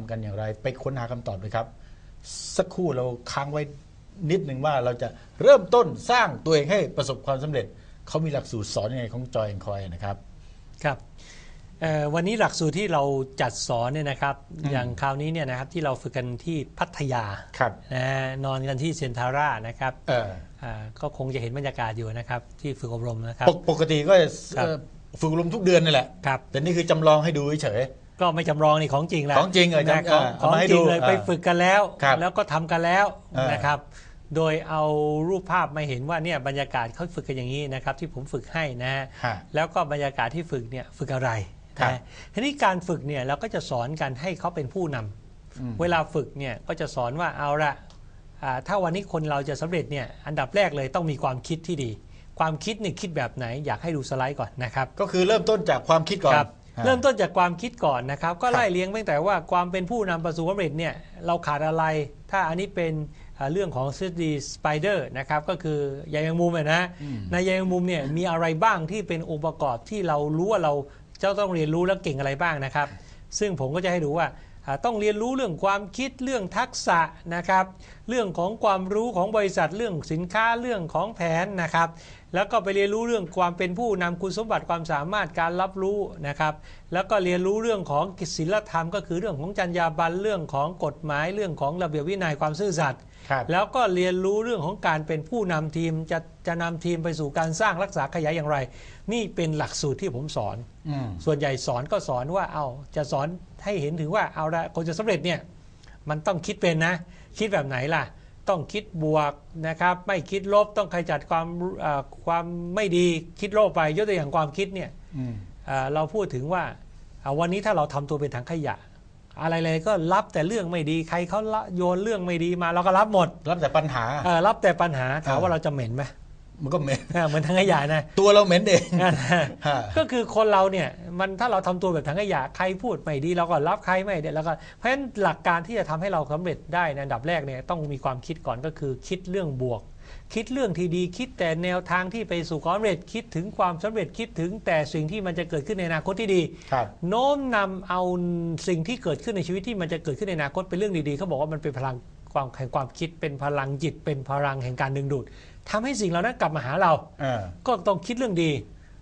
ำกันอย่างไร ไปค้นหาคำตอบเลยครับ สักครู่เราค้างไว้นิดหนึ่งว่าเราจะเริ่มต้นสร้างตัวเองให้ประสบความสำเร็จ เขามีหลักสูตรสอนยังไงของจอยแอนคอยนะครับ ครับเอ่อวันนี้หลักสูตรที่เราจัดสอนเนี่ยนะครับ อย่างคราวนี้เนี่ยนะครับที่เราฝึกกันที่พัทยาครับนะฮะนอนกันที่เซนทาร่านะครับเอออ่าก็คงจะเห็นบรรยากาศอยู่นะครับ ที่ฝึกอบรมนะครับ ปกปกติก็จะครับเอ่อฝึกอบรมทุกเดือนนี่แหละครับแต่นี่คือจำลองให้ดูเฉย ก็ไม่จำลองนี่ของจริงแล้วของจริงเหรอนะจำของเออขเอาองมาให้จริดูงเลยเออไปฝึกกันแล้ว ครับแล้วก็ทำกันแล้วเออ นะครับ โดยเอารูปภาพมาเห็นว่าเนี่ยบรรยากาศเขาฝึกกันอย่างนี้นะครับ ที่ผมฝึกให้นะฮะ ฮะ แล้วก็บรรยากาศที่ฝึกเนี่ยฝึกอะไรครับนะทีนี้การฝึกเนี่ยเราก็จะสอนกันให้เขาเป็นผู้นำอืม เวลาฝึกเนี่ยก็จะสอนว่าเอาละอ่าถ้าวันนี้คนเราจะสำเร็จเนี่ยอันดับแรกเลยต้องมีความคิดที่ดี ความคิดเนี่ยคิดแบบไหนอยากให้ดูสไลด์ก่อนนะครับ ก็คือเริ่มต้นจากความคิดก่อน ครับฮะ เริ่มต้นจากความคิดก่อนนะครับ ก็ครับไล่เลี้ยงตั้งแต่ว่าความเป็นผู้นำประสบความสำเร็จเนี่ยเราขาดอะไร ถ้าอันนี้เป็นอ่าเรื่องของทฤษฎีสไปเดอร์นะครับก็คือใยแมงมุมอะนะในใยแมงมุมเนี่ยมีอะไรบ้างที่เป็นองค์ประกอบที่เรารู้ว่าเราเจ้าต้องเรียนรู้และเก่งอะไรบ้างนะครับ ซึ่งผมก็จะให้ดูว่าอ่า ต้องเรียนรู้เรื่องความคิดเรื่องทักษะนะครับ เรื่องของความรู้ของบริษัทเรื่องสินค้าเรื่องของแผนนะครับ แล้วก็ไปเรียนรู้เรื่องความเป็นผู้นำคุณสมบัติความสามารถการรับรู้นะครับ แล้วก็เรียนรู้เรื่องของศีลธรรม ก็คือเรื่องของจรรยาบรรณเรื่องของกฎหมายเรื่องของระเบียบวินัยความซื่อสัตย์ แล้วก็เรียนรู้เรื่องของการเป็นผู้นำทีมจะจะนำทีมไปสู่การสร้างรักษาขยายอย่างไร นี่เป็นหลักสูตรที่ผมสอนอืมส่วนใหญ่สอนก็สอนว่าเอาจะสอนให้เห็นถึงว่าเอาละคนจะสำเร็จเนี่ยมันต้องคิดเป็นนะ คิดแบบไหนล่ะ ต้องคิดบวกนะครับ ไม่คิดลบต้องขจัดความเอ่อความไม่ดีคิดโลภไปยกตัวอย่างความคิดเนี่ยอืมเอ่อเราพูดถึงว่าเอาวันนี้ถ้าเราทำตัวเป็นถังขยะ อะไรๆก็รับแต่เรื่องไม่ดีใครเขาละโยนเรื่องไม่ดีมาเราก็รับหมด รับแต่ปัญหาเอ่อรับแต่ปัญหาถามเออว่าเราจะเหม็นไหมมันก็เหม็นเออเหมือนถังขยะนะตัวเราเหม็นเองฮะก็คือคนเราเนี่ยมันถ้าเราทำตัวแบบถังขยะใครพูดไม่ดีเราก็รับใครไม่ดีแล้วก็เพราะฉะนั้นหลักการที่จะทำให้เราสำเร็จได้ในอันดับแรกเนี่ยต้องมีความคิดก่อนก็คือคิดเรื่องบวก คิดเรื่องที่ดีคิดแต่แนวทางที่ไปสู่ความสำเร็จคิดถึงความสำเร็จคิดถึงแต่สิ่งที่มันจะเกิดขึ้นในอนาคตที่ดี ครับ โน้มนำเอาสิ่งที่เกิดขึ้นในชีวิตที่มันจะเกิดขึ้นในอนาคตเป็นเรื่องดีๆเขาบอกว่ามันเป็นพลังความแห่งความคิดเป็นพลังจิตเป็นพลังแห่งการดึงดูดทำให้สิ่งเหล่านั้นกลับมาหาเรา เออ ก็ต้องคิดเรื่องดี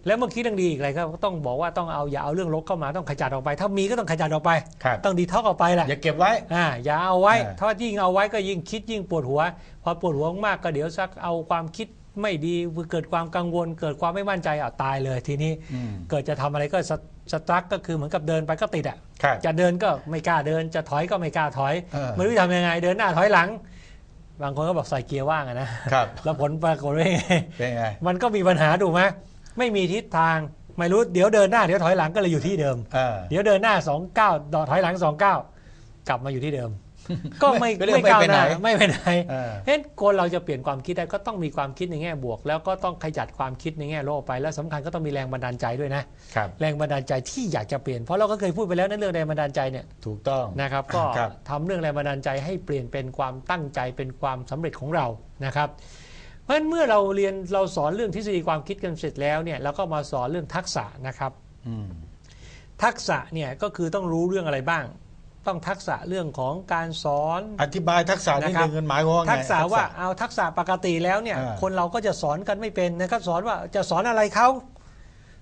แล้วเมื่อคิดเรื่องดีอีกอะไรก็ต้องบอกว่าต้องเอาอย่าเอาเรื่องลบเข้ามาต้องขจัดออกไป ถ้ามีก็ต้องขจัดออกไป ครับต้องดีท็อกออกไปแหละอย่าเก็บไว้ อ่าอย่าเอาไว้ อ่า ถ้ายิ่งเอาไว้ก็ยิ่งคิดยิ่งปวดหัว พอปวดหัวมากก็เดี๋ยวสักเอาความคิดไม่ดีเกิดความกังวล เกิดความไม่มั่นใจอะตายเลยทีนี้ อืมเกิดจะทำอะไรก็สสตรักก็คือเหมือนกับเดินไปก็ติดอะ ครับ จะเดินก็ไม่กล้าเดิน จะถอยก็ไม่กล้าถอยเออ ไม่รู้จะทำยังไง เดินหน้าถอยหลัง บางคนก็บอกใส่เกียร์ว่างอะนะ ครับ แล้วผลปรากฏว่าเป็นไง มันก็มีปัญหาถูกไหม ไม่มีทิศทางไม่รู้เดี๋ยวเดินหน้าเดี๋ยวถอยหลังก็เลยอยู่ที่เดิม เออเดี๋ยวเดินหน้าสองก้าวดอถอยหลังสองก้าวกลับมาอยู่ที่เดิม ก็ไม่ก็เรียกไม่ก้าวไม่ไปหน้าไหนไม่ไปไหนเออเห็นคนเราจะเปลี่ยนความคิดได้ก็ต้องมีความคิดในแง่บวก แล้วก็ต้องขจัดความคิดในแง่ลบไปแล้วสำคัญก็ต้องมีแรงบันดาลใจด้วยนะครับ แรงบันดาลใจที่อยากจะเปลี่ยนเพราะเราก็เคยพูดไปแล้วในะเรื่องแรงบันดาลใจเนี่ย ถูกต้อง นะครับก็ครับ ทำเรื่องแรงบันดาลใจให้เปลี่ยนเป็นความตั้งใจเป็นความสำเร็จของเรานะครับ เพราะฉะนั้นเมื่อเราเรียนเราสอนเรื่องทฤษฎีความคิดกันเสร็จแล้วเนี่ยเราก็มาสอนเรื่องทักษะนะครับอืมทักษะเนี่ยก็คือต้องรู้เรื่องอะไรบ้าง ต้องทักษะเรื่องของการสอนอธิบายทักษะนิดนะครับนึงเงินหมายความว่าไงทักษะว่าเอาทักษะปกติแล้วเนี่ยอ่าคนเราก็จะสอนกันไม่เป็นนะครับ สอนว่าจะสอนอะไรเขา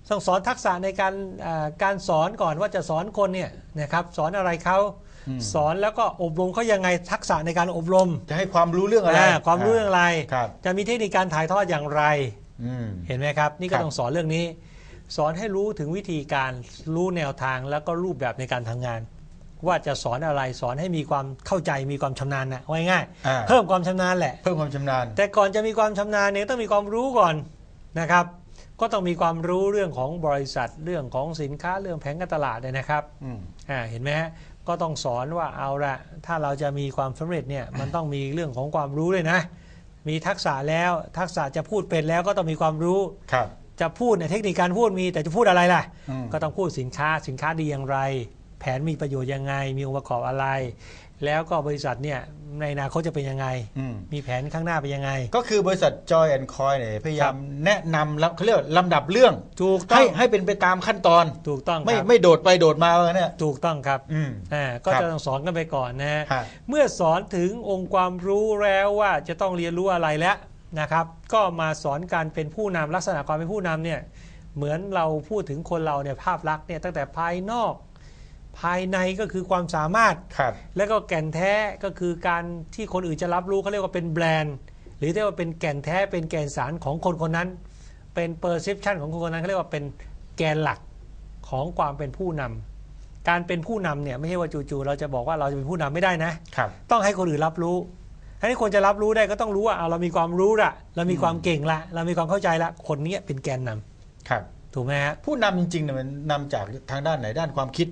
ต้องสอนทักษะในการอ่าการสอนก่อนว่าจะสอนคนเนี่ยนะครับ สอนอะไรเขาอืม สอนแล้วก็อบรมเขายังไงทักษะในการอบรมจะให้ความรู้เรื่องอะไรอ่าความรู้เรื่องอะไร ครับจะมีเทคนิคการถ่ายทอดอย่างไร อืม เห็นไหมครับ นี่ก็ครับ ต้องสอนเรื่องนี้ สอนให้รู้ถึงวิธีการรู้แนวทางแล้วก็รูปแบบในการทำงาน ว่าจะสอนอะไรสอนให้มีความเข้าใจมีความชำนาญนะว่าง่ายๆอ่าเพิ่มความชำนาญแหละ เพิ่มความชำนาญ แต่ก่อนจะมีความชำนาญเนี่ยต้องมีความรู้ก่อนนะครับ ก็ต้องมีความรู้เรื่องของบริษัทเรื่องของสินค้าเรื่องแผนการตลาดเนี่ยนะครับอืม อ่าเห็นไหมฮะ ก็ต้องสอนว่าเอาละถ้าเราจะมีความสำเร็จเนี่ยมันต้องมีเรื่องของความรู้เลยนะ มีทักษะแล้วทักษะจะพูดเป็นแล้วก็ต้องมีความรู้ครับจะพูดในยเทคนิคการพูดมีแต่จะพูดอะไรล่ะอืมก็ต้องพูดสินค้าสินค้าดีอย่างไร แผนมีประโยชน์ยังไง มีองค์ประกอบอะไร แล้วก็บริษัทเนี่ยในอนาคตจะเป็นยังไง อืม มีแผนข้างหน้าเป็นยังไง ก็คือบริษัท Joy and Coin เนี่ยพยายามแนะนำแล้วเขาเรียกว่าลำดับเรื่อง ถูกต้อให้งให้เป็นไปตามขั้นตอน ถูกต้องไม่ครับไม่โดดไปโดดมาว่างั้นเนี่ยถูกต้องครับอืม อ่าก็ครับจะต้องสอนกันไปก่อนนะฮะฮะ เมื่อสอนถึงองค์ความรู้แล้วว่าจะต้องเรียนรู้อะไรแล้วนะครับ ก็มาสอนการเป็นผู้นำลักษณะความเป็นผู้นำเนี่ยเหมือนเราพูดถึงคนเราเนี่ยภาพลักษณ์เนี่ยตั้งแต่ภายนอก ภายในก็คือความสามารถ ครับ แล้วก็แก่นแท้ก็คือการที่คนอื่นจะรับรู้เขาเรียกว่าเป็นแบรนด์ หรือเรียกว่าเป็นแก่นแท้เป็นแก่นสารของคนคนนั้น เป็นเปอร์เซพชันของคนคนนั้นเขาเรียกว่าเป็นแกนหลักของความเป็นผู้นำการเป็นผู้นำเนี่ยไม่ใช่ว่าจู่ๆเราจะบอกว่าเราจะเป็นผู้นำไม่ได้นะ ครับ ต้องให้คนอื่นรับรู้ให้คนจะรับรู้ได้ก็ต้องรู้ว่าเอาเรามีความรู้ละเรามีความเก่งละ เรามีความเข้าใจละ คนนี้เป็นแกนนำครับ ถูกไหมฮะผู้นำจริงๆเนี่ยมันนำจากทางด้านไหนด้านความคิด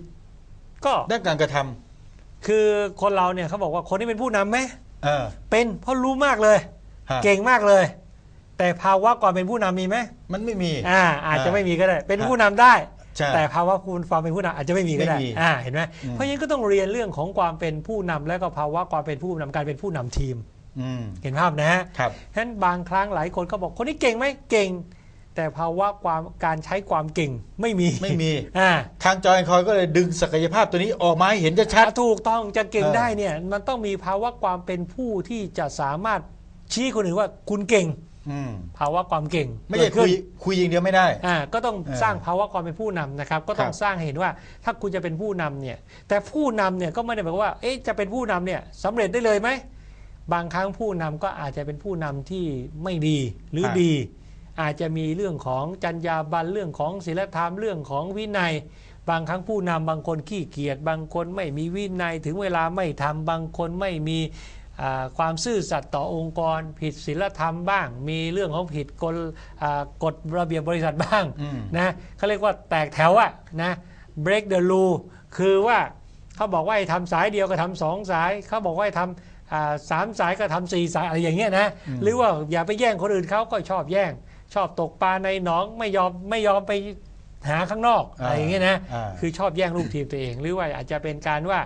ก็ด้านการกระทำคือคนเราเนี่ยเขาบอกว่าคนที่เป็นผู้นำไหมเออเป็นเพราะรู้มากเลย ฮะเก่งมากเลย แต่ภาวะความเป็นผู้นำมีไหมมันไม่มี อ่า อาจจะอ่าไม่มีก็ได้ เป็นฮะผู้นำได้ ใช่แต่ภาวะความเป็นผู้นำอาจจะไม่มีก็ได้ไม่มีอ่าเห็นไหมอืม เพราะฉะนั้นก็ต้องเรียนเรื่องของความเป็นผู้นำและก็ภาวะความเป็นผู้นำการเป็นผู้นำทีม อืมเห็นภาพนะฮะครับ ฉะนั้นบางครั้งหลายคนก็บอกคนนี้เก่งไหมเก่ง แต่ภาวะความการใช้ความเก่งไม่มีไม่มี อ่าทางจอยคอยก็เลยดึงศักยภาพตัวนี้ออกมาให้เห็นชัดถูกต้องจะเก่งเออได้เนี่ยมันต้องมีภาวะความเป็นผู้ที่จะสามารถชี้คนอื่นว่าคุณเก่งๆอืมภาวะความเก่ง ไม่ใช่เกิดคุขึ้ยนคุยอย่างเดียวไม่ได้อ่าก็ต้องเออสร้างภาวะความเป็นผู้นำนะครับ ก็ต้องครับสร้างให้เห็นว่าถ้าคุณจะเป็นผู้นำเนี่ย แต่ผู้นำเนี่ยก็ไม่ได้หมายความว่าเอ๊ะจะเป็นผู้นำเนี่ยสำเร็จได้เลยไหมบางครั้งผู้นำก็อาจจะเป็นผู้นำที่ไม่ดีหรือดี อาจจะมีเรื่องของจรรยาบรรณเรื่องของศีลธรรมเรื่องของวินัย บางครั้งผู้นำบางคนขี้เกียจบางคนไม่มีวินัย ถึงเวลาไม่ทำบางคนไม่มีอ่าความซื่อสัตย์ต่อองค์กร ผิดศีลธรรมบ้าง มีเรื่องของผิดกฎอ่ากฎระเบียบบริษัทบ้างอืมนะเขาเรียกว่าแตกแถวอะนะ break the rule คือว่าเขาบอกว่าให้ทำสายเดียวก็ทำสองสาย เขาบอกว่าให้ทำอ่าสามสายก็ทำสี่สายอะไรอย่างเงี้ยนะอืมหรือว่าอย่าไปแย่งคนอื่นเขาก็ชอบแย่ง ชอบตกปลาในหนองไม่ยอมไม่ยอมไปหาข้างนอกอะไรอย่างเงี้ยนะอ่าคือชอบแย่งลูกทีมตัวเอง หรือว่าอาจจะเป็นการว่า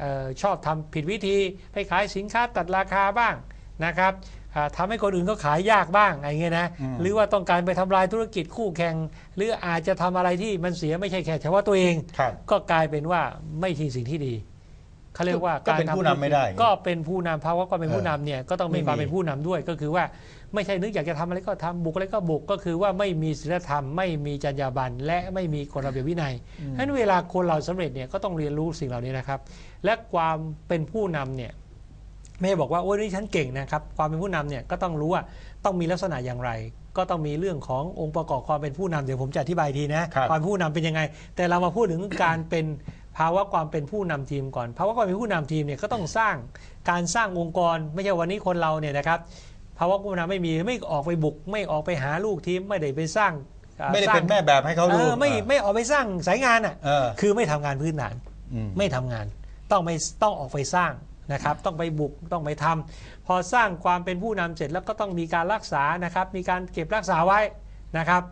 เออชอบทำผิดวิธีไปขายสินค้าตัดราคาบ้างนะครับอ่าทำให้คนอื่นเขาขายยากบ้างอะไรเงี้ยนะอืมหรือว่าต้องการไปทำลายธุรกิจคู่แข่ง หรืออาจจะทำอะไรที่มันเสียไม่ใช่แค่เฉพาะตัวเองครับก็กลายเป็นว่าไม่ใช่สิ่งที่ดี เขาเรียกว่าก็เป็นทำผู้นำไม่ได้ ก็เป็นผู้นำภาวะความเป็นผู้นำเนี่ยก็ต้องมีไม่มีความเป็นผู้นำด้วยก็คือว่าไม่ใช่นึกอยากจะทำอะไรก็ทำบุกอะไรก็บุกก็คือว่าไม่มีศีลธรรมไม่มีจรรยาบรรณและไม่มีกฎระเบียบวินัยอืมฉะนั้นเวลาคนเราสำเร็จเนี่ยก็ต้องเรียนรู้สิ่งเหล่านี้นะครับ และความเป็นผู้นำเนี่ยไม่ได้บอกว่าโอ้ยนี่ฉันเก่งนะครับความเป็นผู้นำเนี่ยก็ต้องรู้ว่าต้องมีลักษณะอย่างไร ก็ต้องมีเรื่องขององค์ประกอบความเป็นผู้นำเดี๋ยวผมจะอธิบายทีนะครับความเป็นผู้นำเป็นยังไง แต่เรามาพูดถึงการเป็น ภาวะความเป็นผู้นำทีมก่อนภาวะความเป็นผู้นำทีมเนี่ยก็ต้องสร้างการสร้างองค์กร ไม่ใช่วันนี้คนเราเนี่ยนะครับภาวะผู้นำไม่มีไม่ออกไปบุก ไม่ออกไปหาลูกทีมไม่ได้ไปสร้างอ่อไม่ได้สร้างเป็นแม่แบบให้เขาเอดูอไม่ไม่ออกไปสร้างสายงานอะเออคือไม่ทำงานพื้นฐานอืมไม่ทำงาน ต้องไม่ต้องออกไปสร้างนะครับ ต้องไปบุกต้องไปทำพอสร้างความเป็นผู้นำเสร็จแล้วก็ต้องมีการรักษานะครับ มีการเก็บรักษาไว้นะครับ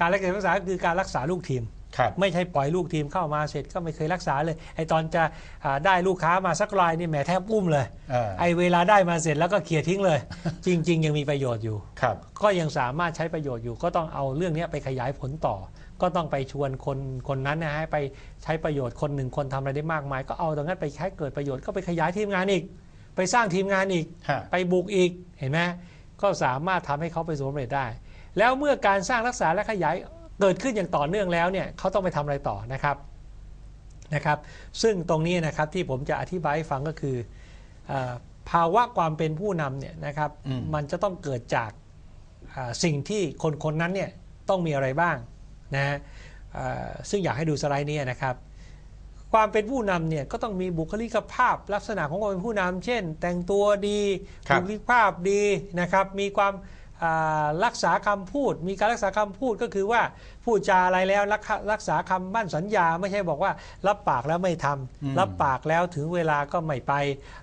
การรักษารักษาคือการรักษาลูกทีม ครับไม่ใช่ปล่อยลูกทีมเข้ามาเสร็จก็ไม่เคยรักษาเลย ไอตอนจะอ่าได้ลูกค้ามาสักรายนี่แหมแทบอุ้มเลย เออไอเวลาได้มาเสร็จแล้วก็เคลียร์ทิ้งเลย จริง ๆ ยังมีประโยชน์อยู่ ครับ ก็ยังสามารถใช้ประโยชน์อยู่ ก็ต้องเอาเรื่องนี้ไปขยายผลต่อ ก็ต้องไปชวนคนคนนั้นนะให้ไปใช้ประโยชน์คนหนึ่งคนทำอะไรได้มากมาย ก็เอาตรงนั้นไปใช้เกิดประโยชน์ก็ไปขยายทีมงานอีก ไปสร้างทีมงานอีก ฮะ ไปบุกอีกเห็นไหมก็สามารถทำให้เขาไปสำเร็จได้ แล้วเมื่อการสร้างรักษาและขยาย เกิดขึ้นอย่างต่อเนื่องแล้วเนี่ยเขาต้องไปทำอะไรต่อนะครับนะครับซึ่งตรงนี้นะครับที่ผมจะอธิบายให้ฟังก็คือเออภาวะความเป็นผู้นำเนี่ยนะครับอืมมันจะต้องเกิดจากอ่าสิ่งที่คนคนนั้นเนี่ยต้องมีอะไรบ้างนะฮะอ่าซึ่งอยากให้ดูสไลด์นี้นะครับ ความเป็นผู้นำเนี่ยก็ต้องมีบุคลิกภาพลักษณะของความเป็นผู้นำเช่น แต่งตัวดีครับบุคลิกภาพดีนะครับมีความอ่า รักษาคำพูด มีการรักษาคำพูดก็คือว่าพูดจาอะไรแล้วรักษารักษาคำมั่นสัญญา ไม่ใช่บอกว่า รับปากแล้วไม่ทำอืมรับปากแล้วถึงเวลาก็ไม่ไป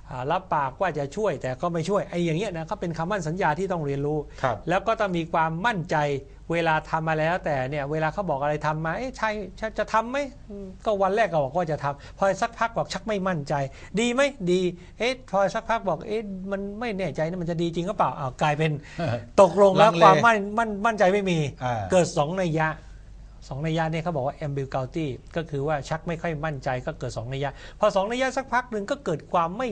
อ่ารับปากว่าจะช่วยแต่ก็ไม่ช่วยไอ้อย่างเงี้ยนะก็เป็นคำมั่นสัญญาที่ต้องเรียนรู้ครับแล้วก็ต้องมีความมั่นใจเวลาทำมาแล้วแต่เนี่ยเวลาเขาบอกอะไรทำมาเอ๊ะใช่ใช่จะทำไหมอืมก็วันแรกก็บอกว่าจะทำพอสักพักบอกชักไม่มั่นใจ ดีไหมดีเอ๊ะพอสักพักบอกเอ๊ะมันไม่แน่ใจนะมันจะดีจริงหรือเปล่าอ้าวกลายเป็น ตกลงแล้วลังเลความมั่นมั่นมั่นใจไม่มีอ่าเกิดสองนัยยะ สองนัยยะเนี่ยเขาบอกว่า ambiguity ก็คือว่าชักไม่ค่อยมั่นใจก็เกิดสองนัยยะ พอสองนัยยะสักพักหนึ่งก็เกิดความไม่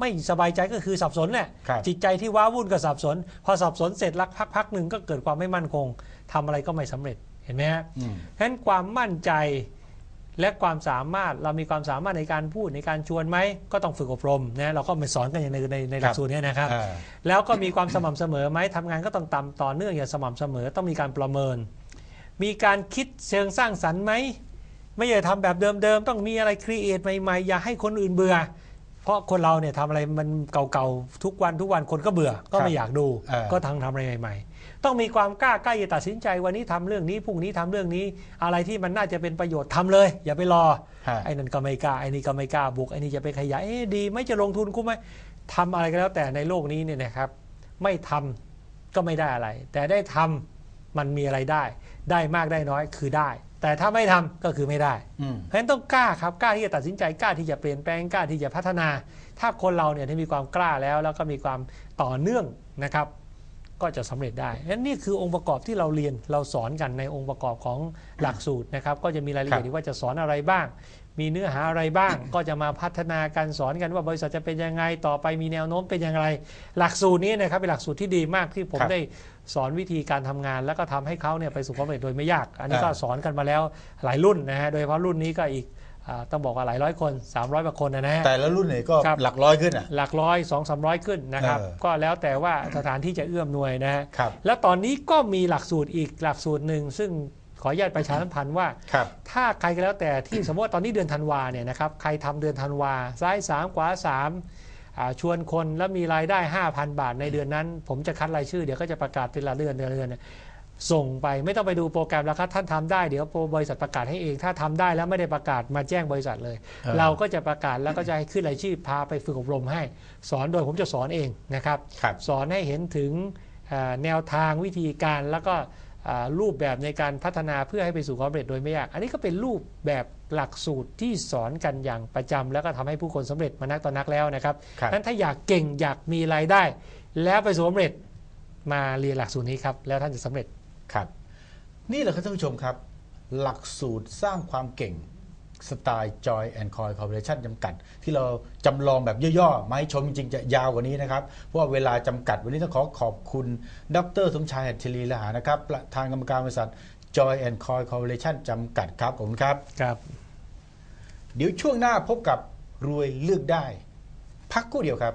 ไม่สบายใจก็คือสับสนแหละครับจิตใจที่ว้าวุ่นก็สับสน พอสับสนเสร็จลักพักพักหนึ่งก็เกิดความไม่มั่นคงทำอะไรก็ไม่สำเร็จเห็นไหมฮะอืม ฉะนั้นความมั่นใจและความสามารถเรามีความสามารถในการพูดในการชวนไหมก็ต้องฝึกอบรมนะเราก็มาสอนกันอย่างในในในหลัครักบสูตรเนี้นะครับ อ่า แล้วก็มีความสม่ำเสมอไหมทำงานก็ต้องตามต่อเนื่องอย่างสม่ำเสมอต้องมีการประเมิน มีการคิดเชิงสร้างสรรค์ไหมไม่ใช่ทำแบบเดิมๆต้องมีอะไรครีเอทใหม่ๆ อย่าให้คนอื่นเบื่อ เพราะคนเราเนี่ยทำอะไรมันเก่าๆ ทุกวันทุกวันคนก็เบื่อ ก็ไม่อยากดูอ่าก็ทางทำอะไรใหม่ ๆ ต้องมีความกล้ากล้าจะตัดสินใจวันนี้ทำเรื่องนี้พรุ่งนี้ทำเรื่องนี้ อะไรที่มันน่าจะเป็นประโยชน์ทำเลย อย่าไปรอ ฮะ ไอ้นั่นก็ไม่กล้าไอ้นี่ก็ไม่กล้าบุกไอ้นี่จะไปขยายเอ๊ะดีไหม่จะลงทุนคุ้มไหมทำอะไรก็แล้วแต่ในโลกนี้เนี่ยนะครับ ไม่ทำก็ไม่ได้อะไร แต่ได้ทำ มันมีอะไรได้ ได้มากได้น้อยคือได้ แต่ถ้าไม่ทำก็คือไม่ได้อืมเพราะฉะนั้นต้องกล้าครับกล้าที่จะตัดสินใจกล้าที่จะเปลี่ยนแปลงกล้าที่จะพัฒนา ถ้าคนเราเนี่ยที่มีความกล้าแล้ว แล้วก็มีความต่อเนื่องนะครับ ก็จะสำเร็จได้นั่นนี่คือองค์ประกอบที่เราเรียนเราสอนกันในองค์ประกอบของหลักสูตรนะครับ ก็จะมีรายละเอียดครับที่ว่าจะสอนอะไรบ้าง มีเนื้อหาอะไรบ้าง ก็จะมาพัฒนาการสอนกันว่าบริษัทจะเป็นยังไงต่อไปมีแนวโน้มเป็นอย่างไร หลักสูตรนี้นะครับเป็นหลักสูตรที่ดีมากที่ผมครับได้สอนวิธีการทำงาน แล้วก็ทำให้เขาเนี่ยไปสู่ความสำเร็จโดยไม่ยาก อันนี้ก็อ่าสอนกันมาแล้วหลายรุ่นนะฮะโดยเฉพาะรุ่นนี้ก็อีกอ่าต้องบอกว่าหลายร้อยคน 300กว่าคนนะฮะแต่ละรุ่นเนี่ยก็ครับหลักร้อยขึ้นอะหลักร้อยสองสามร้อยขึ้นนะครับเออก็แล้วแต่ว่าสถานที่จะเอื้อมหน่วยนะฮะครับแล้วตอนนี้ก็มีหลักสูตรอีกหลักสูตรหนึ่งซึ่ง ขออนุญาตประชาสัมพันธ์ว่าครับถ้าใครก็แล้วแต่ที่สมมติว่าตอนนี้เดือนธันวาเนี่ยนะครับใครทำเดือนธันวาซ้ายสามขวาสามอ่าชวนคนแล้วมีรายได้ 5,000 บาทในเดือนนั้น ผมจะคัดรายชื่อเดี๋ยวก็จะประกาศเป็นละเดือนเดือนเดือนเนี่ยส่งไปไม่ต้องไปดูโปรแกรมแล้วครับท่านทำได้เดี๋ยวบริษัทประกาศให้เอง ถ้าทำได้แล้วไม่ได้ประกาศมาแจ้งบริษัทเลยเออเราก็จะประกาศแล้วก็จะให้ขึ้นรายชื่อพาไปฝึกอบรมให้ สอนโดยผมจะสอนเองนะครับครับสอนให้เห็นถึงเอ่อแนวทางวิธีการแล้วก็อ่า รูปแบบในการพัฒนาเพื่อให้ไปสู่ความสำเร็จโดยไม่ยาก อันนี้ก็เป็นรูปแบบหลักสูตรที่สอนกันอย่างประจำแล้วก็ทำให้ผู้คนสำเร็จมานักต่อนนักแล้วนะครับครับนั้นถ้าอยากเก่งอยากมีรายได้ แล้วไปสู่ความสำเร็จมาเรียนหลักสูตรนี้ครับแล้วท่านจะสำเร็จครับ นี่แหละครับท่านผู้ชมครับ หลักสูตรสร้างความเก่ง สไตล์ Joy and Coy Corporation จำกัด ที่เราจำลองแบบย่อๆมาให้ชมจริงๆจะยาวกว่านี้นะครับ เพราะว่าเวลาจำกัดวันนี้ต้องขอขอบคุณ ดรสมชายหัตถลีละหานะครับ ประธานกรรมการบริษัท Joy and Coy Corporation จำกัดครับผมครับ ครับ เดี๋ยวช่วงหน้าพบกับรวยเลือกได้ พักครู่เดียวครับ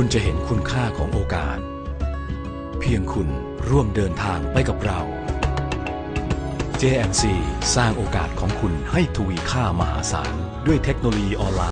คุณจะเห็นคุณค่าของโอกาส เพียงคุณร่วมเดินทางไปกับเรา JMC สร้างโอกาสของคุณให้ทวีค่ามหาศาล ด้วยเทคโนโลยีออนไลน์